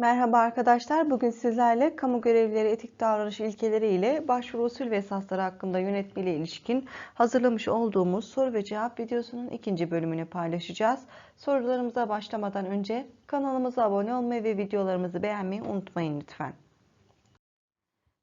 Merhaba arkadaşlar. Bugün sizlerle kamu görevlileri etik davranış ilkeleri ile başvuru usul ve esasları hakkında yönetmeliğe ilişkin hazırlamış olduğumuz soru ve cevap videosunun ikinci bölümünü paylaşacağız. Sorularımıza başlamadan önce kanalımıza abone olmayı ve videolarımızı beğenmeyi unutmayın lütfen.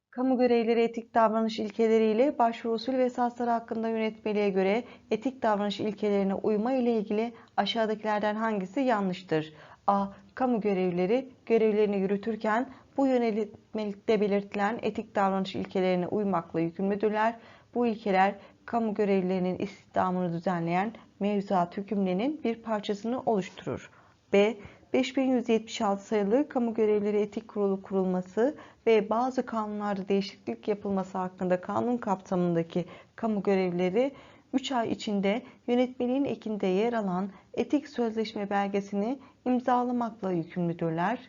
Kamu görevlileri etik davranış ilkeleri ile başvuru usul ve esasları hakkında yönetmeliğe göre etik davranış ilkelerine uyma ile ilgili aşağıdakilerden hangisi yanlıştır? A. Kamu görevlileri görevlerini yürütürken bu yönetmelikte belirtilen etik davranış ilkelerine uymakla yükümlüdürler. Bu ilkeler kamu görevlilerinin istihdamını düzenleyen mevzuat hükümlerinin bir parçasını oluşturur. B. 5176 sayılı Kamu Görevlileri Etik Kurulu kurulması ve bazı kanunlarda değişiklik yapılması hakkında kanun kapsamındaki kamu görevlileri 3 ay içinde yönetmeliğin ekinde yer alan etik sözleşme belgesini imzalamakla yükümlüdürler.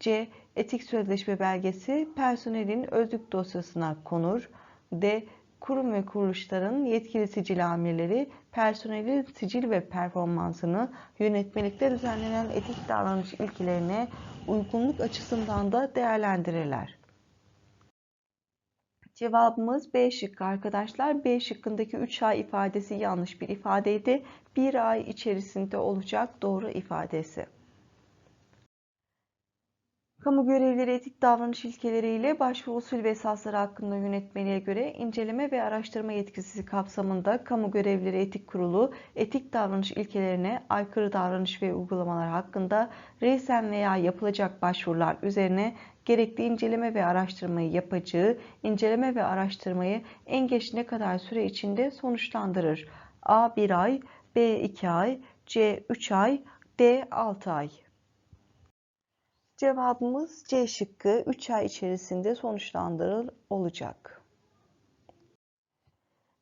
C. Etik sözleşme belgesi personelin özlük dosyasına konur. D. Kurum ve kuruluşların yetkili sicil amirleri personelin sicil ve performansını yönetmelikte düzenlenen etik davranış ilkelerine uygunluk açısından da değerlendirirler. Cevabımız B şıkkı arkadaşlar. B şıkkındaki 3 ay ifadesi yanlış bir ifadeydi. 1 ay içerisinde olacak doğru ifadesi. Kamu görevlileri etik davranış ilkeleriyle başvuru usul ve esasları hakkında yönetmeliğe göre inceleme ve araştırma yetkisi kapsamında Kamu Görevlileri Etik Kurulu etik davranış ilkelerine aykırı davranış ve uygulamalar hakkında resen veya yapılacak başvurular üzerine gerekli inceleme ve araştırmayı yapacağı, inceleme ve araştırmayı en geç ne kadar süre içinde sonuçlandırır? A 1 ay, B 2 ay, C 3 ay, D 6 ay. Cevabımız C şıkkı 3 ay içerisinde sonuçlandırıl olacak.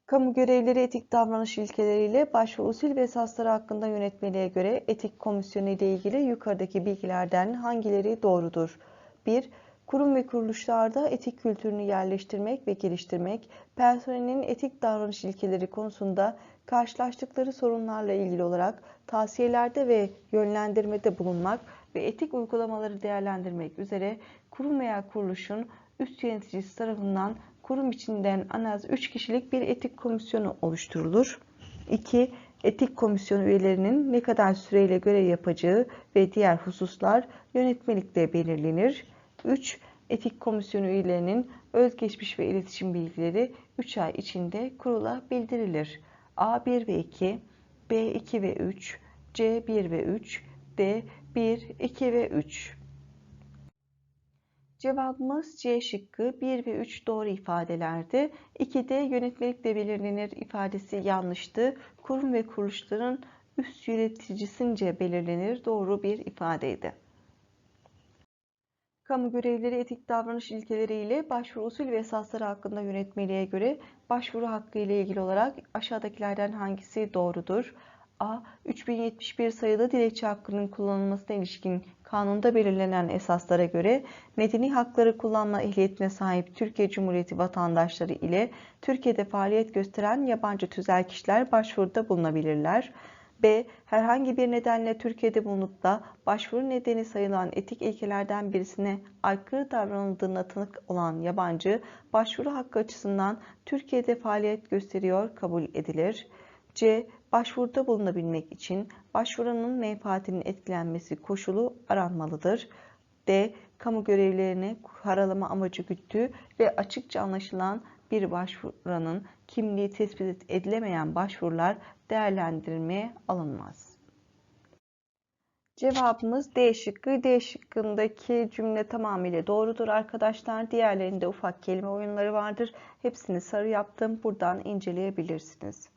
Kamu görevleri etik davranış ilkeleriyle başvuru usul ve esasları hakkında yönetmeliğe göre etik komisyonu ile ilgili yukarıdaki bilgilerden hangileri doğrudur? 1. Kurum ve kuruluşlarda etik kültürünü yerleştirmek ve geliştirmek, personelin etik davranış ilkeleri konusunda karşılaştıkları sorunlarla ilgili olarak tavsiyelerde ve yönlendirmede bulunmak ve etik uygulamaları değerlendirmek üzere kurum veya kuruluşun üst yöneticisi tarafından kurum içinden en az 3 kişilik bir etik komisyonu oluşturulur. 2. Etik komisyon üyelerinin ne kadar süreyle görev yapacağı ve diğer hususlar yönetmelikte belirlenir. 3. Etik komisyon üyelerinin özgeçmiş ve iletişim bilgileri 3 ay içinde kurula bildirilir. A1 ve 2, B2 ve 3, C1 ve 3, D1, 2 ve 3. Cevabımız C şıkkı 1 ve 3 doğru ifadelerdi. 2'de yönetmelikle belirlenir ifadesi yanlıştı. Kurum ve kuruluşların üst yöneticisince belirlenir doğru bir ifadeydi. Kamu görevlileri etik davranış ilkeleriyle başvuru usul ve esasları hakkında yönetmeliğe göre başvuru hakkı ile ilgili olarak aşağıdakilerden hangisi doğrudur? A. 3071 sayılı dilekçe hakkının kullanılmasına ilişkin kanunda belirlenen esaslara göre medeni hakları kullanma ehliyetine sahip Türkiye Cumhuriyeti vatandaşları ile Türkiye'de faaliyet gösteren yabancı tüzel kişiler başvuruda bulunabilirler. B. Herhangi bir nedenle Türkiye'de bulunup da başvuru nedeni sayılan etik ilkelerden birisine aykırı davranıldığına tanık olan yabancı, başvuru hakkı açısından Türkiye'de faaliyet gösteriyor kabul edilir. C. Başvuruda bulunabilmek için başvuranın menfaatinin etkilenmesi koşulu aranmalıdır. D. Kamu görevlerini karalama amacı güttüğü ve açıkça anlaşılan bir başvuranın kimliği tespit edilemeyen başvurular değerlendirmeye alınmaz. Cevabımız D şıkkı. D şıkkındaki cümle tamamıyla doğrudur arkadaşlar. Diğerlerinde ufak kelime oyunları vardır. Hepsini sarı yaptım. Buradan inceleyebilirsiniz.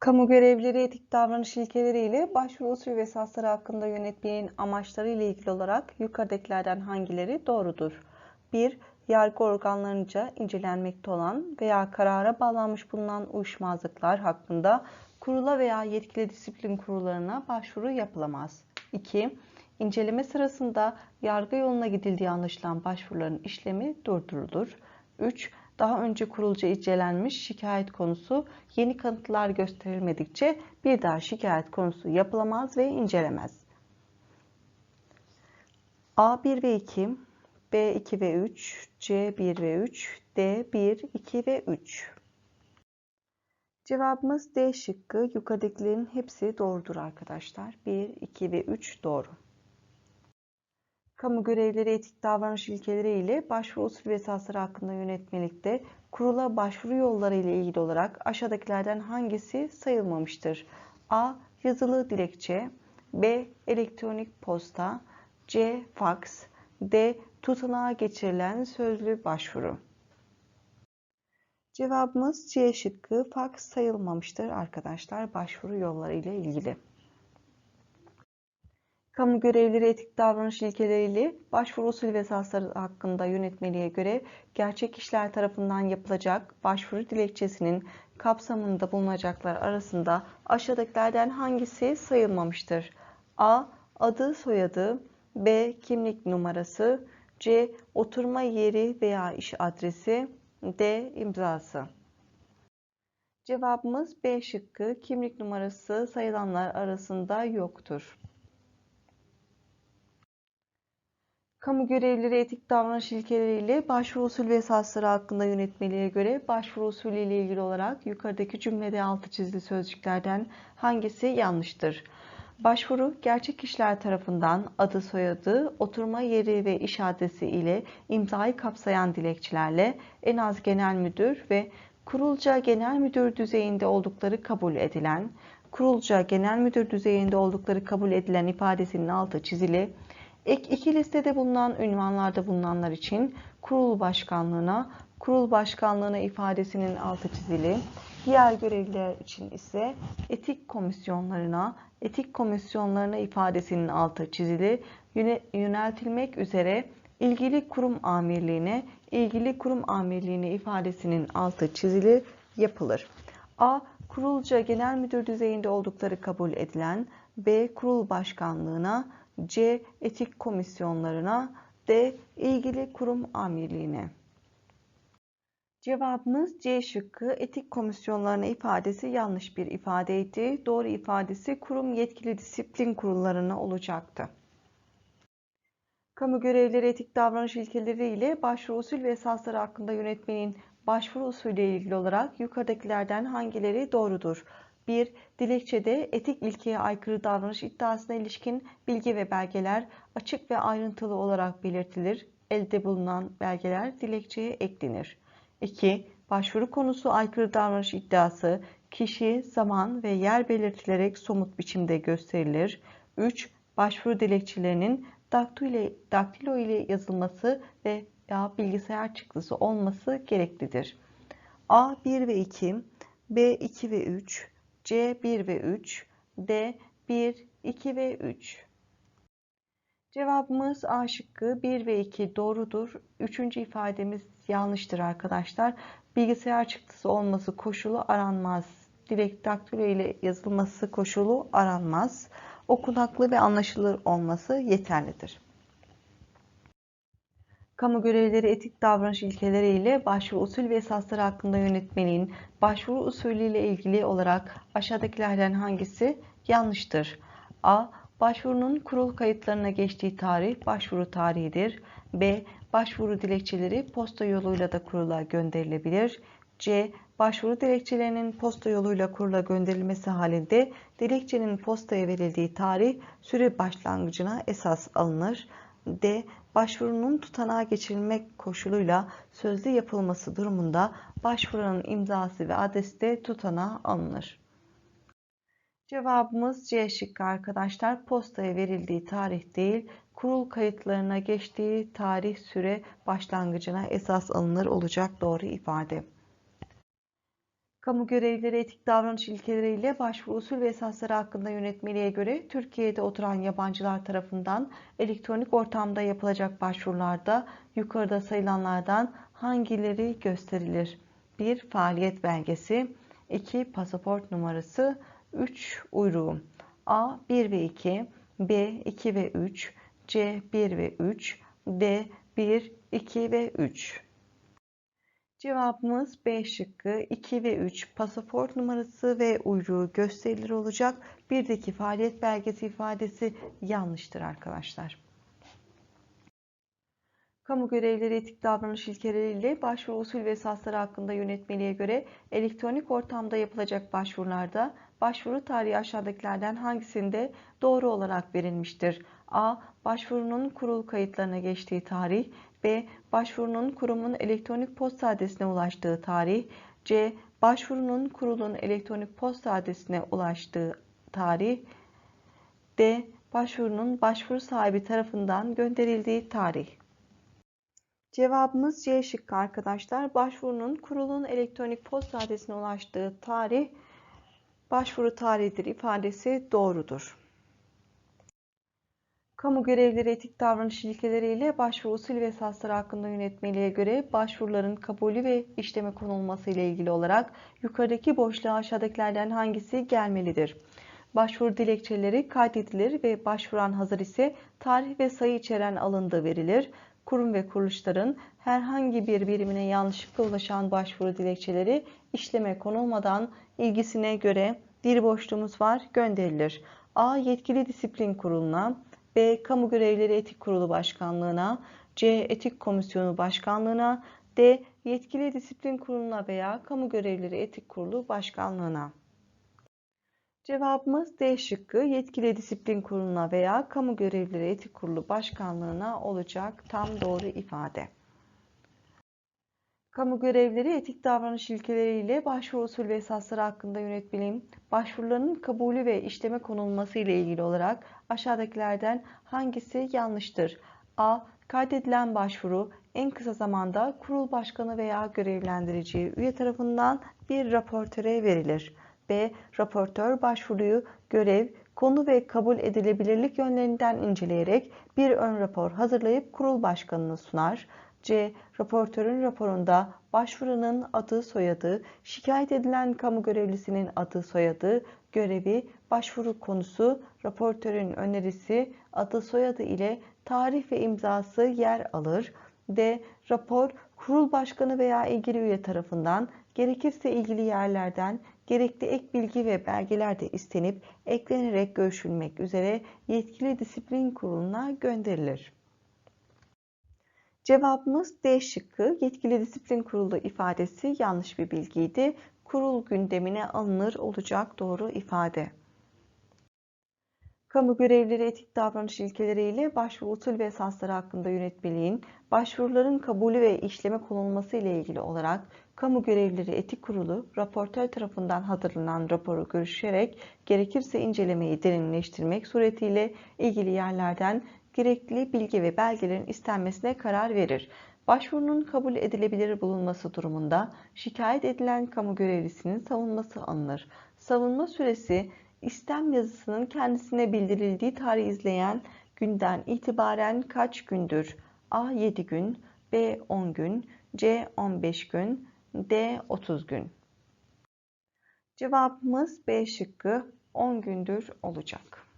Kamu görevlileri etik davranış ilkeleri ile başvuru usul ve esasları hakkında yönetmenin amaçları ile ilgili olarak yukarıdakilerden hangileri doğrudur? 1 yargı organlarınca incelenmekte olan veya karara bağlanmış bulunan uyuşmazlıklar hakkında kurula veya yetkili disiplin kurullarına başvuru yapılamaz. 2. İnceleme sırasında yargı yoluna gidildiği anlaşılan başvuruların işlemi durdurulur. 3. Daha önce kurulca incelenmiş şikayet konusu yeni kanıtlar gösterilmedikçe bir daha şikayet konusu yapılamaz ve incelemez. A 1 ve 2, B 2 ve 3, C 1 ve 3, D 1, 2 ve 3. Cevabımız D şıkkı. Yukarıdakilerin hepsi doğrudur arkadaşlar. 1, 2 ve 3 doğru. Kamu görevleri etik davranış ilkeleri ile başvuru usul ve esasları hakkında yönetmelikte kurula başvuru yolları ile ilgili olarak aşağıdakilerden hangisi sayılmamıştır? A. Yazılı dilekçe B. Elektronik posta C. Faks D. Tutanağa geçirilen sözlü başvuru. Cevabımız C şıkkı faks sayılmamıştır arkadaşlar başvuru yolları ile ilgili. Kamu görevleri etik davranış ilkeleriyle başvuru usulü ve esasları hakkında yönetmeliğe göre gerçek kişiler tarafından yapılacak başvuru dilekçesinin kapsamında bulunacaklar arasında aşağıdakilerden hangisi sayılmamıştır? A. Adı, soyadı B. Kimlik numarası C. Oturma yeri veya iş adresi D. imzası. Cevabımız B şıkkı. Kimlik numarası sayılanlar arasında yoktur. Kamu görevlileri etik davranış ilkeleriyle başvuru usulü ve esasları hakkında yönetmeliğe göre başvuru usulü ile ilgili olarak yukarıdaki cümlede altı çizili sözcüklerden hangisi yanlıştır? Başvuru gerçek kişiler tarafından adı soyadı, oturma yeri ve iş adresi ile imzayı kapsayan dilekçelerle en az genel müdür ve kurulca genel müdür düzeyinde oldukları kabul edilen, kurulca genel müdür düzeyinde oldukları kabul edilen ifadesinin altı çizili, ek iki listede bulunan ünvanlarda bulunanlar için kurul başkanlığına, kurul başkanlığına ifadesinin altı çizili, diğer görevliler için ise etik komisyonlarına, etik komisyonlarına ifadesinin altı çizili, yöneltilmek üzere ilgili kurum amirliğine, ilgili kurum amirliğine ifadesinin altı çizili yapılır. A. Kurulca genel müdür düzeyinde oldukları kabul edilen, B. Kurul başkanlığına, C. Etik komisyonlarına, D. ilgili kurum amirliğine. Cevabımız C şıkkı etik komisyonlarına ifadesi yanlış bir ifadeydi. Doğru ifadesi kurum yetkili disiplin kurullarına olacaktı. Kamu görevleri etik davranış ilkeleri ile başvuru usul ve esasları hakkında yönetmenin başvuru usulü ile ilgili olarak yukarıdakilerden hangileri doğrudur? 1. Dilekçede etik ilkeye aykırı davranış iddiasına ilişkin bilgi ve belgeler açık ve ayrıntılı olarak belirtilir. Elde bulunan belgeler dilekçeye eklenir. 2. Başvuru konusu aykırı davranış iddiası kişi, zaman ve yer belirtilerek somut biçimde gösterilir. 3. Başvuru dilekçelerinin daktilo ile yazılması ve ya bilgisayar çıktısı olması gereklidir. A 1 ve 2, B 2 ve 3, C 1 ve 3, D 1, 2 ve 3. Cevabımız A şıkkı 1 ve 2 doğrudur. Üçüncü ifademiz yanlıştır arkadaşlar. Bilgisayar çıktısı olması koşulu aranmaz. Direkt daktilo ile yazılması koşulu aranmaz. Okunaklı ve anlaşılır olması yeterlidir. Kamu görevleri etik davranış ilkeleri ile başvuru usul ve esasları hakkında yönetmeliğin başvuru usulü ile ilgili olarak aşağıdakilerden hangisi yanlıştır? A. Başvurunun kurul kayıtlarına geçtiği tarih başvuru tarihidir. B. Başvuru dilekçeleri posta yoluyla da kurula gönderilebilir. C. Başvuru dilekçelerinin posta yoluyla kurula gönderilmesi halinde dilekçenin postaya verildiği tarih süre başlangıcına esas alınır. D. Başvurunun tutanağa geçirilmek koşuluyla sözlü yapılması durumunda başvuranın imzası ve adresi de tutanağa alınır. Cevabımız C şıkkı arkadaşlar. Postaya verildiği tarih değil, kurul kayıtlarına geçtiği tarih süre başlangıcına esas alınır olacak doğru ifade. Kamu görevlileri etik davranış ilkeleriyle başvuru usul ve esasları hakkında yönetmeliğe göre Türkiye'de oturan yabancılar tarafından elektronik ortamda yapılacak başvurularda yukarıda sayılanlardan hangileri gösterilir? 1. Faaliyet belgesi 2. Pasaport numarası 3. Uyruğu A. 1 ve 2 B. 2 ve 3 C. 1 ve 3 D. 1, 2 ve 3 Cevabımız B şıkkı 2 ve 3 pasaport numarası ve uyruğu gösterilir olacak. Birdeki faaliyet belgesi ifadesi yanlıştır arkadaşlar. Kamu görevleri etik davranış ilkeleriyle başvuru usul ve esasları hakkında yönetmeliğe göre elektronik ortamda yapılacak başvurularda başvuru tarihi aşağıdakilerden hangisinde doğru olarak verilmiştir? A. Başvurunun kurul kayıtlarına geçtiği tarih. B. Başvurunun kurumun elektronik posta adresine ulaştığı tarih. C. Başvurunun kurulun elektronik posta adresine ulaştığı tarih. D. Başvurunun başvuru sahibi tarafından gönderildiği tarih. Cevabımız C şıkkı arkadaşlar. Başvurunun kurulun elektronik posta adresine ulaştığı tarih başvuru tarihidir ifadesi doğrudur. Kamu görevleri etik davranış ilkeleriyle başvuru usul ve esasları hakkında yönetmeliğe göre başvuruların kabulü ve işleme konulması ile ilgili olarak yukarıdaki boşluğa aşağıdakilerden hangisi gelmelidir? Başvuru dilekçeleri kaydedilir ve başvuran hazır ise tarih ve sayı içeren alındığı verilir. Kurum ve kuruluşların herhangi bir birimine yanlışlıkla ulaşan başvuru dilekçeleri işleme konulmadan ilgisine göre bir boşluğumuz var gönderilir. A. Yetkili Disiplin Kurulu'na B. Kamu Görevleri Etik Kurulu Başkanlığı'na C. Etik Komisyonu Başkanlığı'na D. Yetkili Disiplin Kurulu'na veya Kamu Görevleri Etik Kurulu Başkanlığı'na. Cevabımız D şıkkı Yetkili Disiplin Kurulu'na veya Kamu Görevleri Etik Kurulu Başkanlığı'na olacak tam doğru ifade. Kamu görevleri etik davranış ilkeleriyle başvuru usul ve esasları hakkında yönetmeliğin başvurularının kabulü ve işleme konulması ile ilgili olarak aşağıdakilerden hangisi yanlıştır? A. Kaydedilen başvuru en kısa zamanda kurul başkanı veya görevlendirici üye tarafından bir raportöre verilir. B. Raportör başvuruyu görev, konu ve kabul edilebilirlik yönlerinden inceleyerek bir ön rapor hazırlayıp kurul başkanına sunar. C. Raportörün raporunda başvurunun adı soyadı, şikayet edilen kamu görevlisinin adı soyadı, görevi, başvuru konusu, raportörün önerisi, adı soyadı ile tarih ve imzası yer alır. D. Rapor kurul başkanı veya ilgili üye tarafından gerekirse ilgili yerlerden gerekli ek bilgi ve belgeler de istenip eklenerek görüşülmek üzere yetkili disiplin kuruluna gönderilir. Cevabımız D şıkkı. Yetkili disiplin kurulu ifadesi yanlış bir bilgiydi. Kurul gündemine alınır olacak doğru ifade. Kamu görevleri etik davranış ilkeleriyle başvuru usul ve esasları hakkında yönetmeliğin başvuruların kabulü ve işleme konulması ile ilgili olarak Kamu Görevlileri Etik Kurulu raportör tarafından hazırlanan raporu görüşerek gerekirse incelemeyi derinleştirmek suretiyle ilgili yerlerden gerekli bilgi ve belgelerin istenmesine karar verir. Başvurunun kabul edilebilir bulunması durumunda şikayet edilen kamu görevlisinin savunması alınır. Savunma süresi istem yazısının kendisine bildirildiği tarih izleyen günden itibaren kaç gündür? A 7 gün, B 10 gün, C 15 gün, D 30 gün. Cevabımız B şıkkı 10 gündür olacak.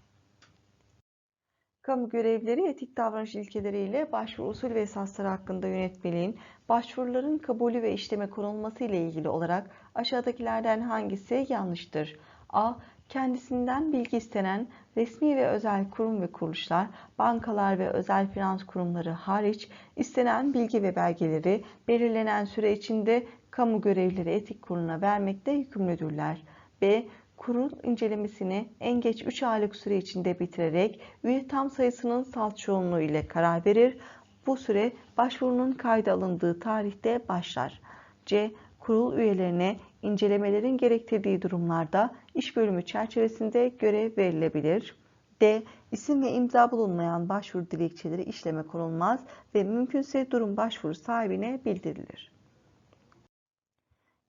Kamu görevleri etik davranış ilkeleriyle başvuru usul ve esasları hakkında yönetmeliğin başvuruların kabulü ve işleme konulması ile ilgili olarak aşağıdakilerden hangisi yanlıştır? A. Kendisinden bilgi istenen resmi ve özel kurum ve kuruluşlar, bankalar ve özel finans kurumları hariç istenen bilgi ve belgeleri belirlenen süre içinde kamu görevlileri etik kuruluna vermekte yükümlüdürler. B kurul incelemesini en geç 3 aylık süre içinde bitirerek üye tam sayısının salt çoğunluğu ile karar verir. Bu süre başvurunun kayda alındığı tarihte başlar. C. Kurul üyelerine incelemelerin gerektirdiği durumlarda iş bölümü çerçevesinde görev verilebilir. D. İsim ve imza bulunmayan başvuru dilekçeleri işleme konulmaz ve mümkünse durum başvuru sahibine bildirilir.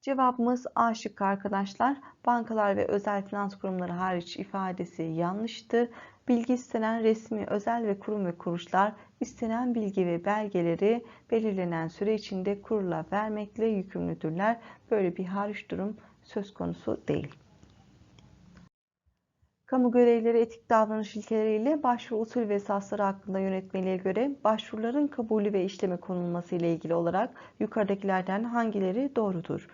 Cevabımız A şıkkı arkadaşlar. Bankalar ve özel finans kurumları hariç ifadesi yanlıştı. Bilgi istenen resmi, özel ve kurum ve kuruluşlar istenen bilgi ve belgeleri belirlenen süre içinde kurula vermekle yükümlüdürler. Böyle bir hariç durum söz konusu değil. Kamu görevleri etik davranış ilkeleriyle başvuru usul ve esasları hakkında yönetmeliğe göre başvuruların kabulü ve işleme konulması ile ilgili olarak yukarıdakilerden hangileri doğrudur?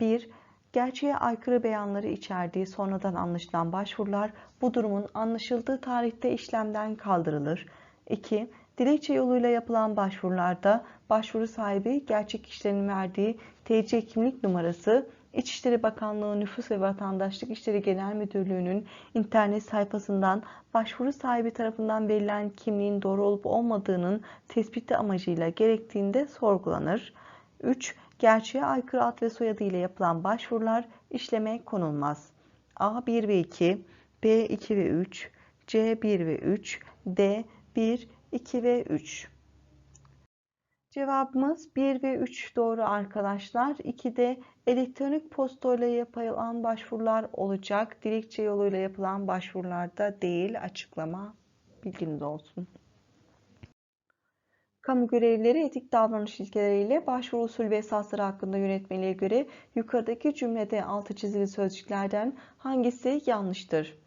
1. Gerçeğe aykırı beyanları içerdiği sonradan anlaşılan başvurular bu durumun anlaşıldığı tarihte işlemden kaldırılır. 2. Dilekçe yoluyla yapılan başvurularda başvuru sahibi gerçek kişilerin verdiği TC kimlik numarası İçişleri Bakanlığı Nüfus ve Vatandaşlık İşleri Genel Müdürlüğü'nün internet sayfasından başvuru sahibi tarafından verilen kimliğin doğru olup olmadığının tespiti amacıyla gerektiğinde sorgulanır. 3. Gerçeğe aykırı ad ve soyadı ile yapılan başvurular işleme konulmaz. A 1 ve 2, B 2 ve 3, C 1 ve 3, D 1, 2 ve 3. Cevabımız 1 ve 3 doğru arkadaşlar. 2 de elektronik posta yapılan başvurular olacak. Dilekçe yoluyla yapılan başvurularda değil açıklama bilginiz olsun. Kamu görevlileri etik davranış ilkeleriyle başvuru usul ve esasları hakkında yönetmeliğe göre yukarıdaki cümlede altı çizili sözcüklerden hangisi yanlıştır?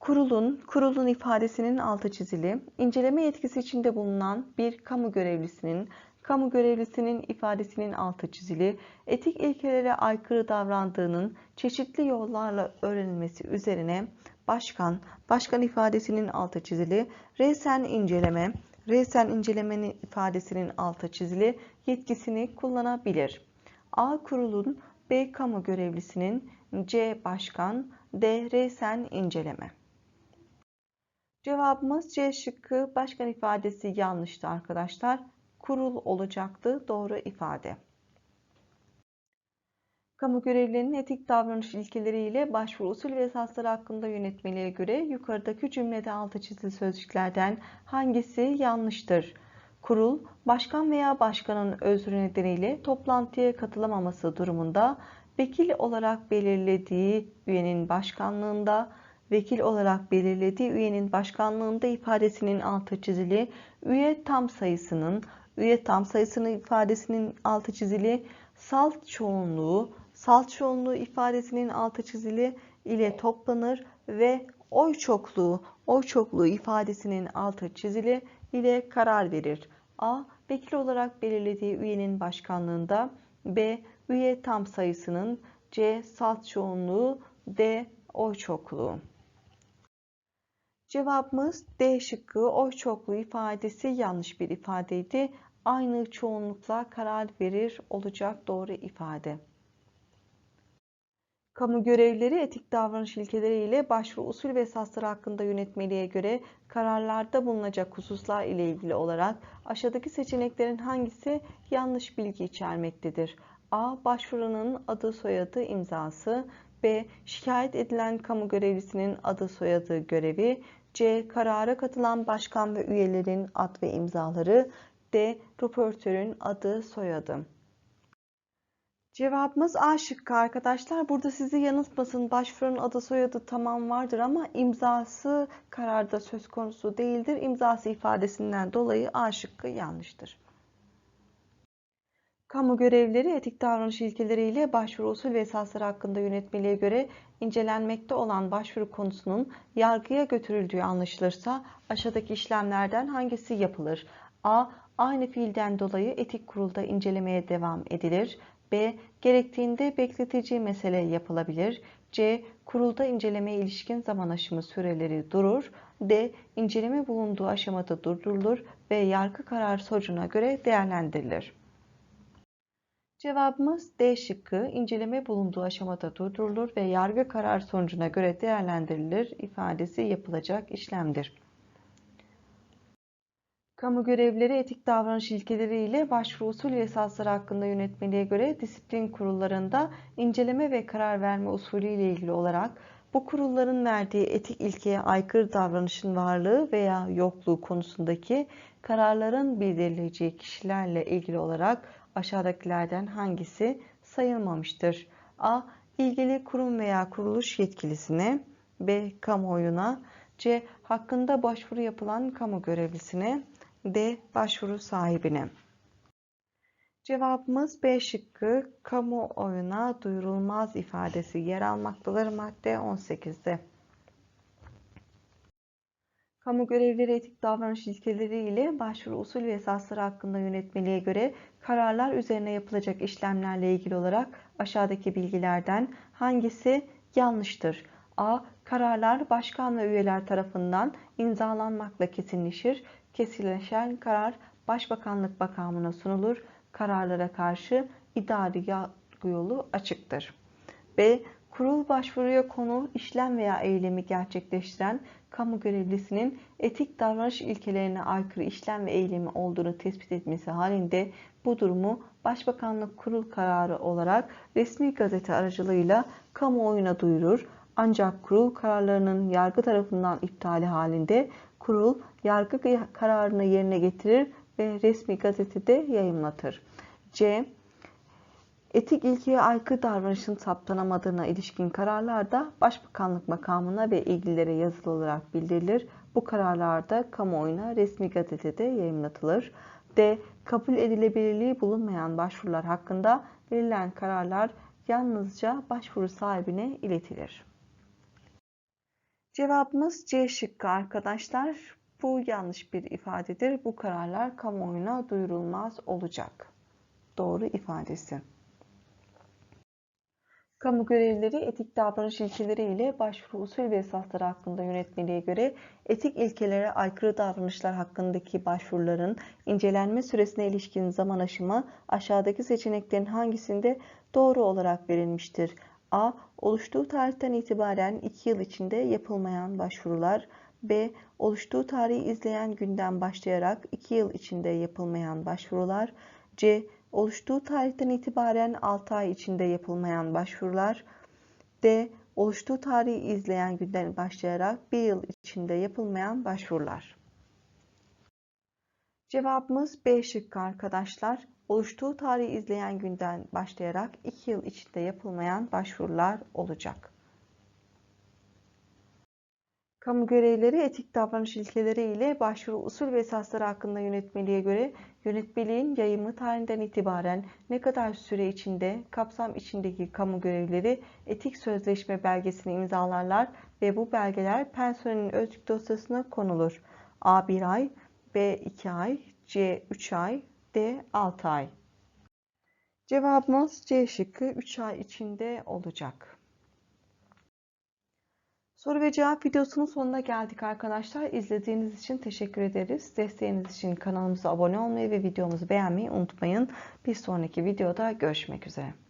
Kurulun, kurulun ifadesinin altı çizili, inceleme yetkisi içinde bulunan bir kamu görevlisinin, kamu görevlisinin ifadesinin altı çizili, etik ilkelere aykırı davrandığının çeşitli yollarla öğrenilmesi üzerine başkan, başkan ifadesinin altı çizili, resen inceleme, resen incelemenin ifadesinin altı çizili yetkisini kullanabilir. A kurulun, B kamu görevlisinin, C başkan, D resen inceleme. Cevabımız C şıkkı başkan ifadesi yanlıştı arkadaşlar. Kurul olacaktı doğru ifade. Kamu görevlilerinin etik davranış ilkeleriyle başvuru usul ve esasları hakkında yönetmeliğe göre yukarıdaki cümlede altı çizili sözcüklerden hangisi yanlıştır? Kurul, başkan veya başkanın özrü nedeniyle toplantıya katılamaması durumunda vekil olarak belirlediği üyenin başkanlığında vekil olarak belirlediği üyenin başkanlığında ifadesinin altı çizili, üye tam sayısının, üye tam sayısının ifadesinin altı çizili, salt çoğunluğu, salt çoğunluğu ifadesinin altı çizili ile toplanır ve oy çokluğu, oy çokluğu ifadesinin altı çizili ile karar verir. A. Vekil olarak belirlediği üyenin başkanlığında, B. Üye tam sayısının, C. Salt çoğunluğu, D. Oy çokluğu. Cevabımız D şıkkı oy çokluğu ifadesi yanlış bir ifadeydi. Aynı çoğunlukla karar verir olacak doğru ifade. Kamu görevlileri etik davranış ilkeleriyle başvuru usul ve esasları hakkında yönetmeliğe göre kararlarda bulunacak hususlar ile ilgili olarak aşağıdaki seçeneklerin hangisi yanlış bilgi içermektedir? A. Başvurunun adı soyadı imzası B. Şikayet edilen kamu görevlisinin adı soyadı görevi C. Karara katılan başkan ve üyelerin ad ve imzaları D. Raportörün adı soyadı Cevabımız A şıkkı arkadaşlar. Burada sizi yanıltmasın. Başvurunun adı soyadı tamam vardır ama imzası kararda söz konusu değildir. İmzası ifadesinden dolayı A şıkkı yanlıştır. Kamu görevlileri etik davranış ilkeleriyle başvuru usul ve esasları hakkında yönetmeliğe göre incelenmekte olan başvuru konusunun yargıya götürüldüğü anlaşılırsa aşağıdaki işlemlerden hangisi yapılır? A. Aynı fiilden dolayı etik kurulda incelemeye devam edilir. B. Gerektiğinde bekletici mesele yapılabilir. C. Kurulda incelemeye ilişkin zaman aşımı süreleri durur. D. İnceleme bulunduğu aşamada durdurulur ve yargı kararı sonucuna göre değerlendirilir. Cevabımız D şıkkı inceleme bulunduğu aşamada durdurulur ve yargı karar sonucuna göre değerlendirilir ifadesi yapılacak işlemdir. Kamu görevlileri etik davranış ilkeleri ile başvuru usul esasları hakkında yönetmeliğe göre disiplin kurullarında inceleme ve karar verme usulü ile ilgili olarak bu kurulların verdiği etik ilkeye aykırı davranışın varlığı veya yokluğu konusundaki kararların bildirileceği kişilerle ilgili olarak aşağıdakilerden hangisi sayılmamıştır? A. İlgili kurum veya kuruluş yetkilisine B. Kamuoyuna C. Hakkında başvuru yapılan kamu görevlisine D. Başvuru sahibine. Cevabımız B şıkkı kamuoyuna duyurulmaz ifadesi yer almaktadır madde 18'de. Kamu görevlileri etik davranış ilkeleri ile başvuru usul ve esasları hakkında yönetmeliğe göre kararlar üzerine yapılacak işlemlerle ilgili olarak aşağıdaki bilgilerden hangisi yanlıştır? A. Kararlar başkan ve üyeler tarafından imzalanmakla kesinleşir. Kesinleşen karar Başbakanlık makamına sunulur. Kararlara karşı idari yargı yolu açıktır. B. Kurul başvuruya konu, işlem veya eylemi gerçekleştiren kamu görevlisinin etik davranış ilkelerine aykırı işlem ve eylemi olduğunu tespit etmesi halinde bu durumu Başbakanlık kurul kararı olarak resmi gazete aracılığıyla kamuoyuna duyurur. Ancak kurul kararlarının yargı tarafından iptali halinde kurul yargı kararını yerine getirir ve resmi gazetede yayımlatır. C. Etik ilkeye aykırı davranışın saptanamadığına ilişkin kararlar da Başbakanlık makamına ve ilgililere yazılı olarak bildirilir. Bu kararlar da kamuoyuna resmi gazetede yayımlatılır. D. Kabul edilebilirliği bulunmayan başvurular hakkında verilen kararlar yalnızca başvuru sahibine iletilir. Cevabımız C şıkkı arkadaşlar. Bu yanlış bir ifadedir. Bu kararlar kamuoyuna duyurulmaz olacak. Doğru ifadesi. Kamu görevlileri etik davranış ilkeleri ile başvuru usul ve esasları hakkında yönetmeliğe göre etik ilkelere aykırı davranışlar hakkındaki başvuruların incelenme süresine ilişkin zaman aşımı aşağıdaki seçeneklerin hangisinde doğru olarak verilmiştir? A. Oluştuğu tarihten itibaren 2 yıl içinde yapılmayan başvurular. B. Oluştuğu tarihi izleyen günden başlayarak 2 yıl içinde yapılmayan başvurular. C. Oluştuğu tarihten itibaren 6 ay içinde yapılmayan başvurular. D. Oluştuğu tarihi izleyen günden başlayarak 1 yıl içinde yapılmayan başvurular. Cevabımız B şıkkı arkadaşlar. Oluştuğu tarihi izleyen günden başlayarak 2 yıl içinde yapılmayan başvurular olacak. Kamu görevleri etik davranış ilkeleri ile başvuru usul ve esasları hakkında yönetmeliğe göre yönetmeliğin yayımı tarihinden itibaren ne kadar süre içinde kapsam içindeki kamu görevlileri etik sözleşme belgesini imzalarlar ve bu belgeler personelin özlük dosyasına konulur. A 1 ay, B 2 ay, C 3 ay, D 6 ay. Cevabımız C şıkkı 3 ay içinde olacak. Soru ve cevap videosunun sonuna geldik arkadaşlar. İzlediğiniz için teşekkür ederiz. Desteğiniz için kanalımıza abone olmayı ve videomuzu beğenmeyi unutmayın. Bir sonraki videoda görüşmek üzere.